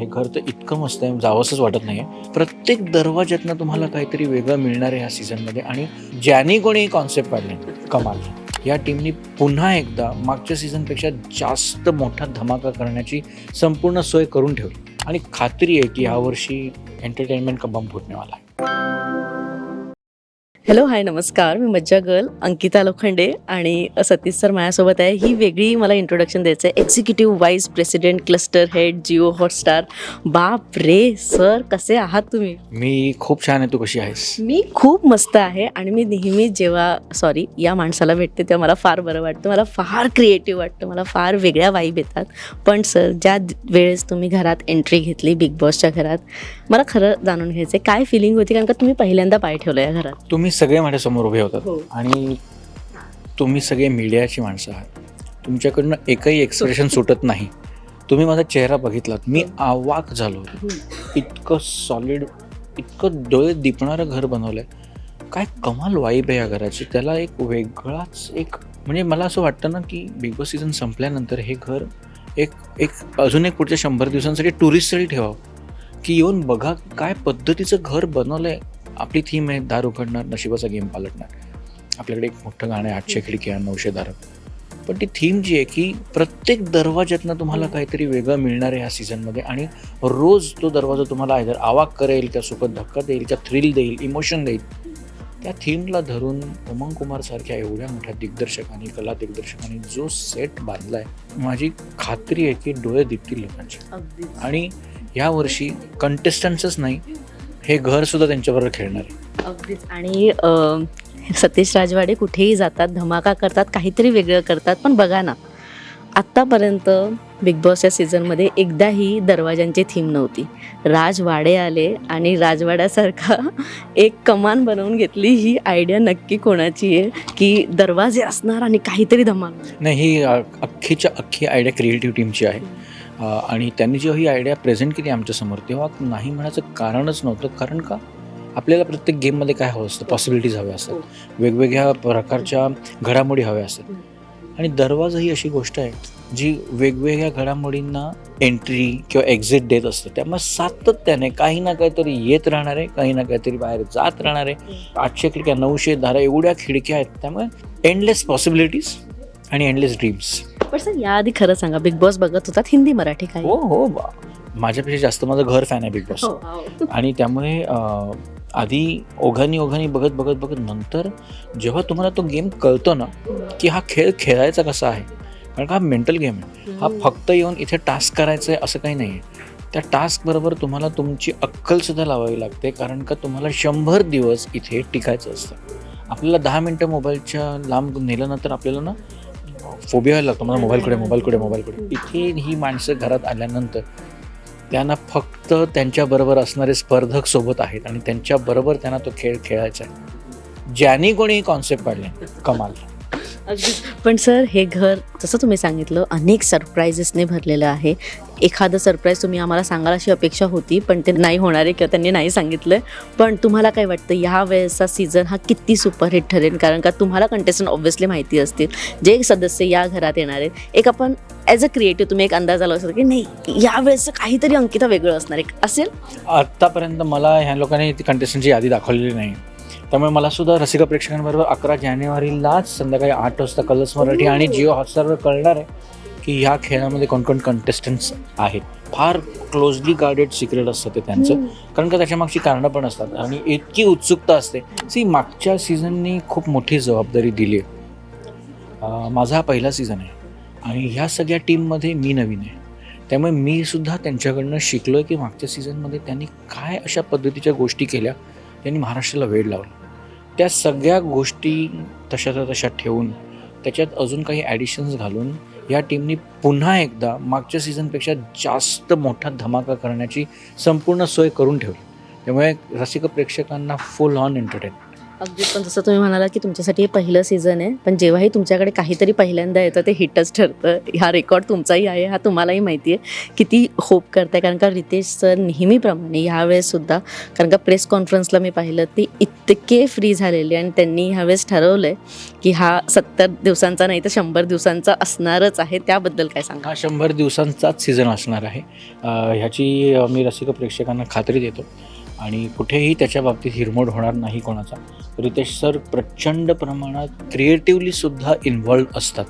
हे घर तर इतकं मस्त आहे जावंसंच वाटत नाही प्रत्येक दरवाज्यातनं तुम्हाला काहीतरी वेगळं मिळणार आहे ह्या सीझनमध्ये आणि ज्यानी कोणी कॉन्सेप्ट काढले कमाल. या टीमनी पुन्हा एकदा मागच्या सीझनपेक्षा जास्त मोठा धमाका करण्याची संपूर्ण सोय करून ठेवली. आणि खात्री आहे की यावर्षी एंटरटेनमेंट का बंब फुटणेवाला आहे हॅलो हाय नमस्कार. मी मज्जा गर्ल अंकिता लोखंडे आणि सतीश सर माझ्यासोबत आहे. ही वेगळी मला इंट्रोडक्शन द्यायचं आहे executive vice president cluster head Jio Hotstar बाप रे सर कसे आहात तुम्ही? मी खूप छान आहे. तू कशी आहेस? मी खूप मस्त आहे आणि मी नेहमी जेव्हा सॉरी या माणसाला भेटते तेव्हा मला फार बरं वाटतं. मला फार क्रिएटिव्ह वाटतं. मला फार वेगळ्या वाईब येतात. पण सर ज्या वेळेस तुम्ही घरात एंट्री घेतली बिग बॉसच्या घरात मला खरं जाणून घ्यायचं आहे काय फिलिंग होती? कारण का तुम्ही पहिल्यांदा पाय ठेवलं या घरात. तुम्ही सगळे माझ्यासमोर उभे होतात. हो. आणि तुम्ही सगळे मीडियाची माणसं आहात. तुमच्याकडनं एकही एक्सप्रेशन सुटत नाही. तुम्ही माझा चेहरा बघितलात. मी आवाक झालो. इतकं सॉलिड इतकं डोळे दिपणारं घर बनवलं आहे काय कमाल वाईब आहे या घराची. त्याला एक वेगळाच एक म्हणजे मला असं वाटतं ना की बिग बॉस सीझन संपल्यानंतर हे घर एक एक अजून एक पुढच्या शंभर दिवसांसाठी टुरिस्टसाठी ठेवावं. की येऊन बघा काय पद्धतीचं घर बनवलं आहे आपली थीम आहे दार उघडणार नशिबाचा गेम पालटणार. आपल्याकडे एक मोठं गाणं आहे आठशे खिडक्या नऊशे दारं. पण ती थीम जी आहे की प्रत्येक दरवाज्यातनं तुम्हाला काहीतरी वेगळं मिळणार आहे ह्या सीझनमध्ये आणि रोज तो दरवाजा तुम्हाला आयदर आवाक करेल किंवा सुखद धक्का देईल किंवा थ्रिल देईल इमोशन देईल. त्या थीमला धरून उमंग कुमार सारख्या एवढ्या मोठ्या दिग्दर्शकांनी कला दिग्दर्शकांनी जो सेट बांधलाय माझी खात्री आहे की डोळे दिपतील लोकांचे. आणि यावर्षी कंटेस्टंट्सच नाही हे घर सुद्धा त्यांच्याबरोबर खेळणार आहे. अगदीच. आणि अं, सतीश राजवाडे कुठेही जातात धमाका करतात काहीतरी वेगळं करतात पण बघा ना आत्तापर्यंत बिग बॉस या सीझनमध्ये एकदाही दरवाजांची थीम नव्हती. राजवाडे आले आणि राजवाड्यासारखा एक कमान बनवून घेतली ही आयडिया नक्की कोणाची आहे की दरवाजे असणार आणि काहीतरी धमाल नाही ही अ, अख्खीच्या अख्खी आयडिया क्रिएटिव्ह टीमची आहे. आणि त्यांनी जेव्हा ही आयडिया प्रेझेंट केली आमच्यासमोर तेव्हा नाही म्हणायचं कारणच नव्हतं. कारण का? आपल्याला प्रत्येक गेममध्ये काय हवं असतं? पॉसिबिलिटीज हव्या असतात. वेगवेगळ्या प्रकारच्या घडामोडी हव्या असतात. आणि दरवाजा ही अशी गोष्ट आहे जी वेगवेगळ्या घडामोडींना एंट्री किंवा एक्झिट देत असतं. त्यामुळे सातत्याने काही ना काहीतरी येत राहणार आहे काही ना काहीतरी बाहेर जात राहणार आहे. आठशे खिडक्या नऊशे धारा एवढ्या खिडक्या आहेत. त्यामुळे एंडलेस पॉसिबिलिटीज आणि एंडलेस ड्रीम्स पण सर याआधी खरं सांगा बिग बॉस बघत होतात हिंदी मराठी काय हो हो बा- माझ्यापेक्षा जास्त माझं घर फॅन आहे बिग बॉस हो. आणि त्यामुळे अं, आधी ओघानी ओघानी बघत बघत बघत नंतर जेव्हा तुम्हाला तो गेम कळतो ना की हा खेळ खेळायचा कसा आहे कारण का हा मेंटल गेम आहे. हा फक्त येऊन इथे टास्क करायचं आहे असं काही नाही आहे त्या टास्क बरोबर तुम्हाला तुमची अक्कल सुद्धा लावावी लागते कारण का तुम्हाला शंभर दिवस इथे टिकायचं असतं. आपल्याला दहा मिनटं मोबाईलच्या लांब नेलं ना तर आपल्याला ना फोबिया व्हायला लागतो मला मोबाईलकडे मोबाईलकडे मोबाईलकडे. इथे ही माणसं घरात आल्यानंतर त्यांना फक्त त्यांच्याबरोबर असणारे स्पर्धक सोबत आहेत आणि त्यांच्याबरोबर त्यांना तो खेळ खेळायचा आहे. ज्यांनी कोणी कॉन्सेप्ट काढले कमाल. पण सर हे घर जसं तुम्ही सांगितलं अनेक सरप्राईजेसने भरलेलं आहे. एखादं सरप्राईज तुम्ही आम्हाला सांगाल अशी अपेक्षा होती पण ते नाही होणार आहे किंवा त्यांनी नाही सांगितलं पण तुम्हाला काय वाटतं ह्या वेळेचा सीझन हा किती सुपरहिट ठरेल? कारण का तुम्हाला कंटेस्टंट ऑब्व्हियसली माहिती असतील जे सदस्य या घरात येणार आहेत. एक आपण ॲज अ क्रिएटिव्ह तुम्ही एक अंदाज आला असतो की नाही या वेळेचं काहीतरी अंकिता वेगळं असणार एक असेल? आत्तापर्यंत मला ह्या लोकांनी ती कंटेस्टंटची यादी दाखवलेली नाही. त्यामुळे मला सुद्धा रसिका प्रेक्षकांबरोबर अकरा जानेवारीलाच संध्याकाळी आठ वाजता कलर्स मराठी आणि जिओ हॉटस्टारवर कळणार आहे की ह्या खेळामध्ये कोण कोण कंटेस्टंट्स आहेत. फार क्लोजली गार्डेड सिक्रेट असतं ते त्यांचं. कारण का त्याच्या मागची कारणं पण असतात. आणि इतकी उत्सुकता असते. सी मागच्या सीझननी खूप मोठी जबाबदारी दिली. आहे माझा हा पहिला सीझन आहे. आणि ह्या सगळ्या टीममध्ये मी नवीन आहे. त्यामुळे मी सुद्धा त्यांच्याकडनं शिकलो आहे की मागच्या सीझनमध्ये त्यांनी काय अशा पद्धतीच्या गोष्टी केल्या त्यांनी महाराष्ट्राला वेळ लावला. त्या सगळ्या गोष्टी तशाच्या तशा ठेवून त्याच्यात अजून काही ॲडिशन्स घालून या टीमनी पुन्हा एकदा मागच्या सीझनपेक्षा जास्त मोठा धमाका करण्याची संपूर्ण सोय करून ठेवली. त्यामुळे रसिक प्रेक्षकांना फुल ऑन एंटरटेन अगदी पण जसं तुम्ही म्हणाला की तुमच्यासाठी हे पहिलं सीझन आहे पण जेव्हाही तुमच्याकडे काहीतरी पहिल्यांदा येतं ते हिटच ठरतं. हा रेकॉर्ड तुमचाही आहे हा तुम्हालाही माहिती आहे. किती होप करताय कारण का रितेश सर नेहमीप्रमाणे ह्यावेळेससुद्धा कारण का प्रेस कॉन्फरन्सला मी पाहिलं ते इतके फ्री झालेले आणि त्यांनी ह्यावेळेस ठरवलं आहे की हा सत्तर दिवसांचा नाही तर शंभर दिवसांचा असणारच आहे. त्याबद्दल काय सांगा हा शंभर दिवसांचाच सीझन असणार आहे. ह्याची मी रसिक प्रेक्षकांना खात्री देतो. आणि कुठेही त्याच्या बाबतीत हिरमोड होणार नाही कोणाचा. रितेश सर प्रचंड प्रमाणात क्रिएटिव्हलीसुद्धा इन्व्हॉल्व असतात.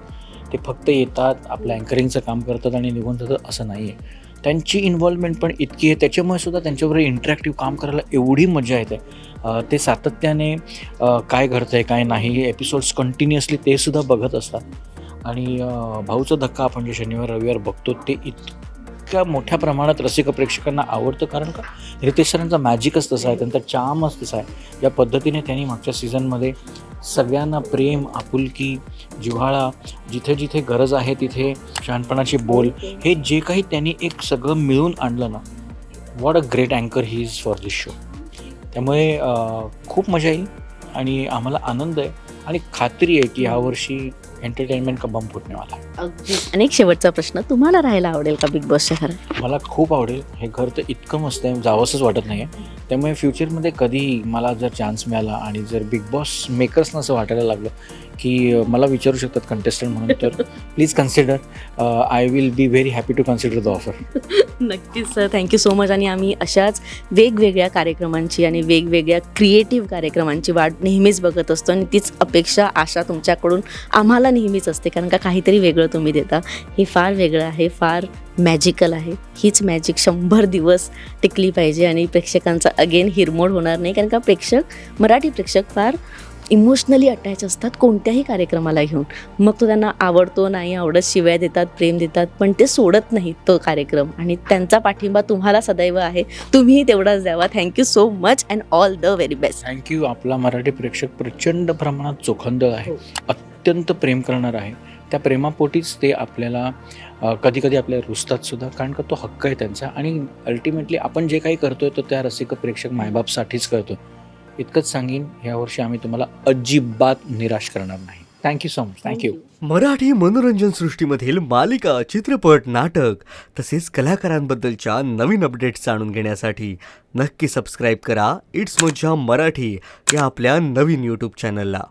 ते फक्त येतात आपलं अँकरिंगचं काम करतात आणि निघून जातात असं नाही आहे त्यांची इन्व्हॉल्वमेंट पण इतकी आहे. त्याच्यामुळे सुद्धा त्यांच्याबरोबर इंटरॅक्टिव्ह काम करायला एवढी मजा येते. ते सातत्याने काय घडतं आहे काय नाही एपिसोड्स कंटिन्युअसली ते सुद्धा बघत असतात. आणि भाऊचा धक्का आपण जे शनिवार रविवार बघतो ते इत इतक्या मोठ्या प्रमाणात रसिक प्रेक्षकांना आवडतं कारण का? रितेश सरांचा मॅजिकच तसा आहे त्यांचा चामच तसा आहे. ज्या पद्धतीने त्यांनी मागच्या सीझनमध्ये सगळ्यांना प्रेम आपुलकी जिव्हाळा जिथे जिथे गरज आहे तिथे शहाणपणाची बोल हे जे काही त्यांनी एक सगळं मिळून आणलं ना वॉट अ ग्रेट अँकर he is for this show त्यामुळे खूप मजा येईल आणि आम्हाला आनंद आहे आणि खात्री आहे की यावर्षी एंटरटेनमेंट का बम आहे अगदी. आणि एक शेवटचा प्रश्न तुम्हाला राहायला आवडेल का बिग बॉसच्या घरात? मला खूप आवडेल. हे घर तर इतकं मस्त आहे जावंसंच वाटत नाही आहे त्यामुळे फ्युचरमध्ये कधी मला जर चान्स मिळाला आणि जर बिग बॉस मेकर्सनं असं वाटायला लागलं की मला विचारू शकतात कंटेस्टंट म्हणून तर please consider I will be very happy to consider the offer नक्कीच sir thank you so much आणि आम्ही अशाच वेगवेगळ्या कार्यक्रमांची आणि वेगवेगळ्या क्रिएटिव्ह कार्यक्रमांची वाट नेहमीच बघत असतो आणि तीच अपेक्षा आशा तुमच्याकडून आम्हाला नेहमीच असते. कारण का काहीतरी वेगळं तुम्ही देता. हे फार वेगळं आहे फार मॅजिकल आहे. हीच मॅजिक शंभर दिवस टिकली पाहिजे आणि प्रेक्षकांचा अगेन हिरमोड होणार नाही. कारण का प्रेक्षक मराठी प्रेक्षक फार इमोशनली अटॅच असतात कोणत्याही कार्यक्रमाला घेऊन. मग तो त्यांना आवडतो नाही आवडत शिव्या देतात प्रेम देतात पण ते सोडत नाहीत तो कार्यक्रम. आणि त्यांचा पाठिंबा तुम्हाला सदैव आहे. तुम्हीही तेवढाच द्यावा. Thank you so much and all the very best thank you आपला मराठी प्रेक्षक प्रचंड प्रमाणात चोखंदळ आहे. अत्यंत प्रेम करणार आहे. त्या प्रेमापोटीच ते आपल्याला कधीकधी आपल्या आपल्याला कारण का तो हक्क आहे त्यांचा. आणि अल्टिमेटली आपण जे काही करतो आहे तो त्या रसिक प्रेक्षक मायबापसाठीच करतो इतकंच सांगेन यावर्षी आम्ही तुम्हाला अजिबात निराश करणार नाही. Thank you so much thank you Marathi मनोरंजन सृष्टीमधील मालिका चित्रपट नाटक तसेच कलाकारांबद्दलच्या नवीन अपडेट्स जाणून घेण्यासाठी नक्की सबस्क्राईब करा. इट्स मज्जा मराठी या आपल्या नवीन यूट्यूब चॅनलला